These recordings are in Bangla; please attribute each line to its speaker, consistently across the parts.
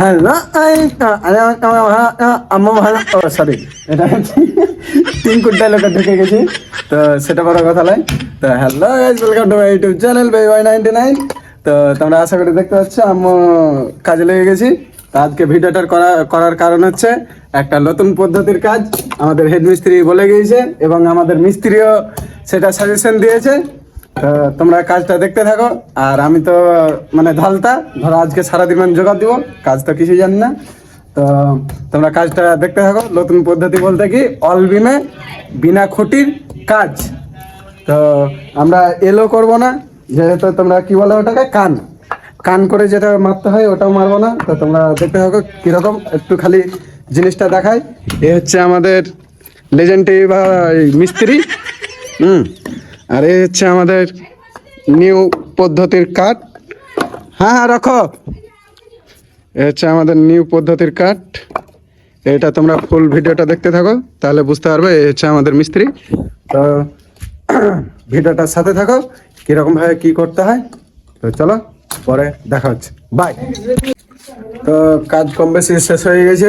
Speaker 1: হ্যালো ভালো ও সরি এটা কুটটা লোকে ঢুকে গেছি। তো সেটা কথা নয়। Hello welcome to Y ninety nine তো তোমরা আশা করি দেখতে কাজে লেগে গেছি। আজকে ভিডিওটার করা করার কারণ হচ্ছে, একটা নতুন পদ্ধতির কাজ আমাদের হেড মিস্ত্রি বলে গিয়েছে এবং আমাদের মিস্ত্রিও সেটা সাজেশন দিয়েছে। তোমরা কাজটা দেখতে থাকো। আর আমি তো মানে ধলতা ধরো, আজকে সারাদিন আমি জোগাড় দিব। কাজ তো কিছুই জানি না। তো, তোমরা কাজটা দেখতে থাকো। নতুন পদ্ধতি বলতে কি, অল বিমে, বিনা খুঁটির কাজ। তো, আমরা এলো করব না। যেহেতু তোমরা কি বলো ওটাকে? কান। কান করে যেটা মারতে হয়, ওটাও মারবো না। তো, তোমরা দেখতে থাকো কীরকম। একটু খালি জিনিসটা দেখাই। এ হচ্ছে আমাদের লেজেন্ডি বা মিস্ত্রি। হুম। আর এই হচ্ছে আমাদের নিউ পদ্ধতির কাঠ। হ্যাঁ হ্যাঁ রাখো। এ হচ্ছে আমাদের নিউ পদ্ধতির কাঠ। এটা তোমরা ফুল ভিডিওটা দেখতে থাকো, তাহলে বুঝতে পারবে এই হচ্ছে আমাদের মিস্ত্রি। তো ভিডিওটার সাথে থাকো, কীরকম ভাবে কি করতে হয়। তো চলো, পরে দেখা হচ্ছে। বাই তো কাজ কম বেশি শেষ হয়ে গেছে।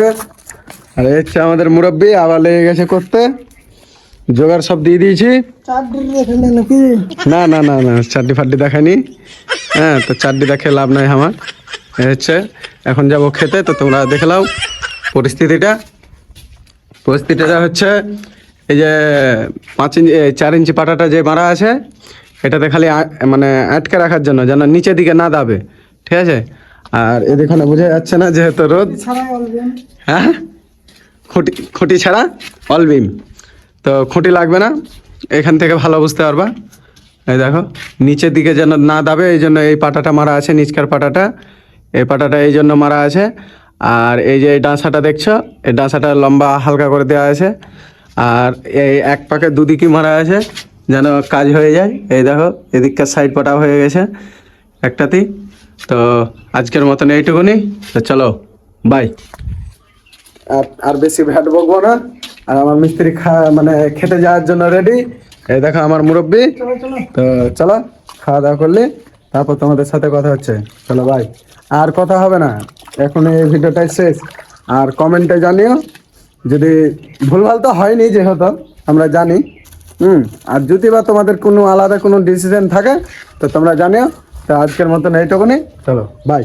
Speaker 1: আর হচ্ছে আমাদের মুরব্বী, আবার লেগে গেছে করতে। জোগাড় সব দিয়ে দিয়েছি। না না না না চারটি ফাড্ডি দেখায়নি। হ্যাঁ তো চারটি দেখে লাভ নাই আমার। হচ্ছে এখন যাব খেতে তো তোমরা দেখে নাও পরিস্থিতিটা। পরিস্থিতিটা হচ্ছে এই যে পাঁচ ইঞ্চি চার ইঞ্চি পাটাটা যে মারা আছে এটাতে খালি মানে আটকে রাখার জন্য যেন নিচের দিকে না দাবে। ঠিক আছে? আর এদিকে বোঝা যাচ্ছে না যেহেতু রোদ। হ্যাঁ? খুঁটি খুঁটি ছাড়া অলবিম তো খুঁটি লাগবে না, এখান থেকে ভালো বুঝতে পারবা। এই দেখো, নিচের দিকে যেন না দাবে, এই জন্য এই পাটাটা মারা আছে, নিচকার পাটাটা। এই পাটাটা এই জন্য মারা আছে। আর এই যে এই ডাঁসাটা দেখছ, এই ডাঁসাটা লম্বা হালকা করে দেওয়া আছে। আর এই এক পাকে দুদিকই মারা আছে, যেন কাজ হয়ে যায়। এই দেখো, এদিককার সাইড পাটা হয়ে গেছে একটাতেই। তো আজকের মতন এইটুকুনি। তো চলো বাই আর বেশি ভ্যাট বকবো না। আর আমার মিস্ত্রি খা মানে খেতে যাওয়ার জন্য রেডি এই দেখো আমার মুরব্বী। তো চলো খাওয়া দাওয়া করলে তারপর তোমাদের সাথে কথা হচ্ছে। চলো ভাই আর কথা হবে না। এখন এই ভিডিওটাই শেষ। আর কমেন্টে জানিও যদি ভুলভাল তো হয়নি যেহেতু আমরা জানি। হুম আর যদি বা তোমাদের কোনো আলাদা কোনো ডিসিশন থাকে তো তোমরা জানিও। তো আজকের মতন এইটুকুনি। চলো বাই